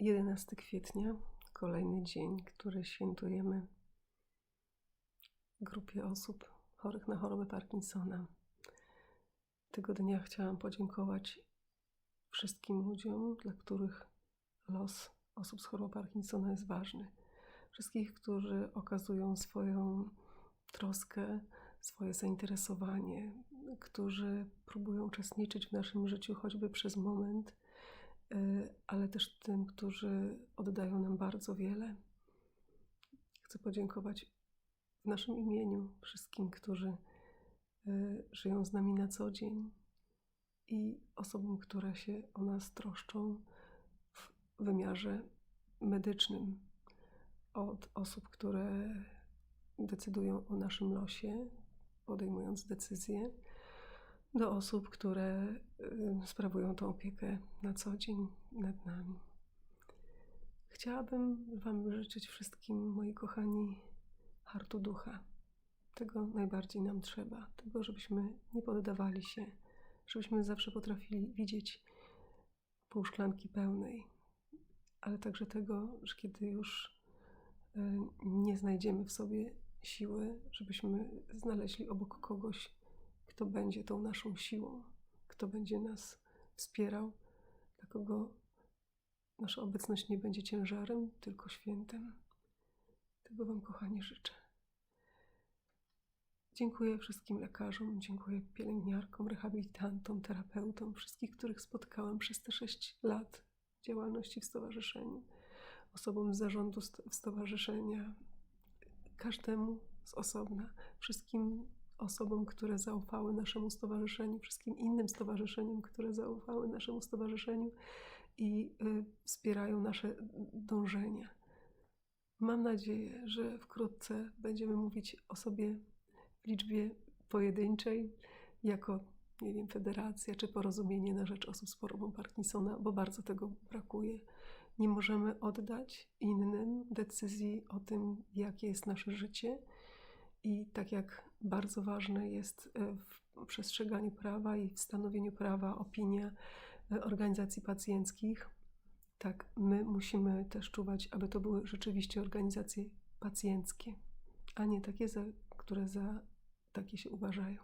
11 kwietnia, kolejny dzień, który świętujemy grupie osób chorych na chorobę Parkinsona. Tego dnia chciałam podziękować wszystkim ludziom, dla których los osób z chorobą Parkinsona jest ważny. Wszystkich, którzy okazują swoją troskę, swoje zainteresowanie, którzy próbują uczestniczyć w naszym życiu choćby przez moment, ale też tym, którzy oddają nam bardzo wiele. Chcę podziękować w naszym imieniu wszystkim, którzy y, żyją z nami na co dzień i osobom, które się o nas troszczą w wymiarze medycznym, od osób, które decydują o naszym losie, podejmując decyzje, do osób, które y, sprawują tą opiekę na co dzień nad nami. Chciałabym Wam życzyć wszystkim, moi kochani, hartu ducha. Tego najbardziej nam trzeba. Tego, żebyśmy nie poddawali się, żebyśmy zawsze potrafili widzieć pół szklanki pełnej, ale także tego, że kiedy już y, nie znajdziemy w sobie siły, żebyśmy znaleźli obok kogoś, kto będzie tą naszą siłą, kto będzie nas wspierał, dla kogo nasza obecność nie będzie ciężarem, tylko świętem. Tego Wam, kochani, życzę. Dziękuję wszystkim lekarzom, dziękuję pielęgniarkom, rehabilitantom, terapeutom, wszystkich, których spotkałam przez te sześć lat działalności w stowarzyszeniu, osobom z zarządu stowarzyszenia, każdemu z osobna, wszystkim osobom, które zaufały naszemu stowarzyszeniu, wszystkim innym stowarzyszeniom, które zaufały naszemu stowarzyszeniu i y, wspierają nasze dążenia. Mam nadzieję, że wkrótce będziemy mówić o sobie w liczbie pojedynczej, jako, nie wiem, federacja czy porozumienie na rzecz osób z chorobą Parkinsona, bo bardzo tego brakuje. Nie możemy oddać innym decyzji o tym, jakie jest nasze życie. I tak jak bardzo ważne jest e, w przestrzeganiu prawa i w stanowieniu prawa opinia e, organizacji pacjenckich, tak my musimy też czuwać, aby to były rzeczywiście organizacje pacjenckie, a nie takie, za, które za takie się uważają.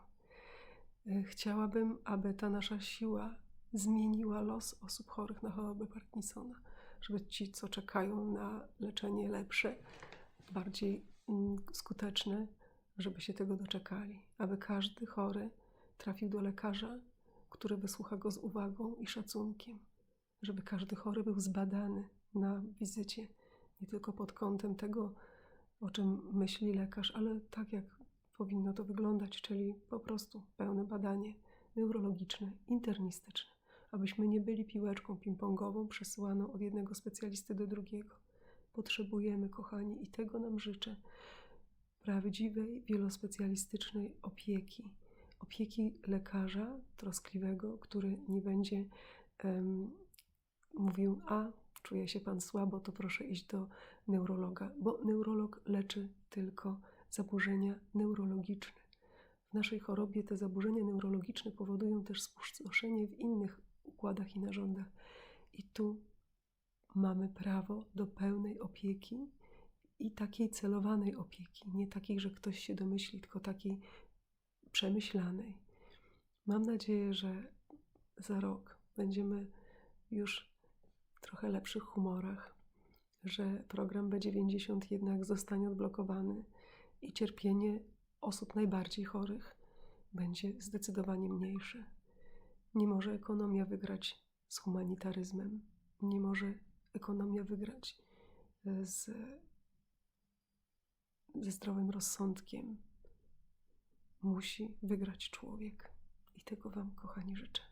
E, chciałabym, aby ta nasza siła zmieniła los osób chorych na chorobę Parkinsona żeby ci, co czekają na leczenie lepsze, bardziej mm, skuteczne, żeby się tego doczekali, aby każdy chory trafił do lekarza, który wysłucha go z uwagą i szacunkiem, żeby każdy chory był zbadany na wizycie, nie tylko pod kątem tego, o czym myśli lekarz, ale tak jak powinno to wyglądać, czyli po prostu pełne badanie neurologiczne, internistyczne abyśmy nie byli piłeczką ping-pongową przesyłaną od jednego specjalisty do drugiego. Potrzebujemy, kochani, i tego nam życzę, prawdziwej, wielospecjalistycznej opieki. Opieki lekarza troskliwego, który nie będzie um, mówił, a czuje się pan słabo, to proszę iść do neurologa, bo neurolog leczy tylko zaburzenia neurologiczne. W naszej chorobie te zaburzenia neurologiczne powodują też spustoszenie w innych układach i narządach. I tu mamy prawo do pełnej opieki i takiej celowanej opieki, nie takiej, że ktoś się domyśli, tylko takiej przemyślanej. Mam nadzieję, że za rok będziemy już w trochę lepszych humorach, że program B90 jednak zostanie odblokowany i cierpienie osób najbardziej chorych będzie zdecydowanie mniejsze. Nie może ekonomia wygrać z humanitaryzmem, nie może ekonomia wygrać e, z, ze zdrowym rozsądkiem. Musi wygrać człowiek. I tego Wam, kochani, życzę.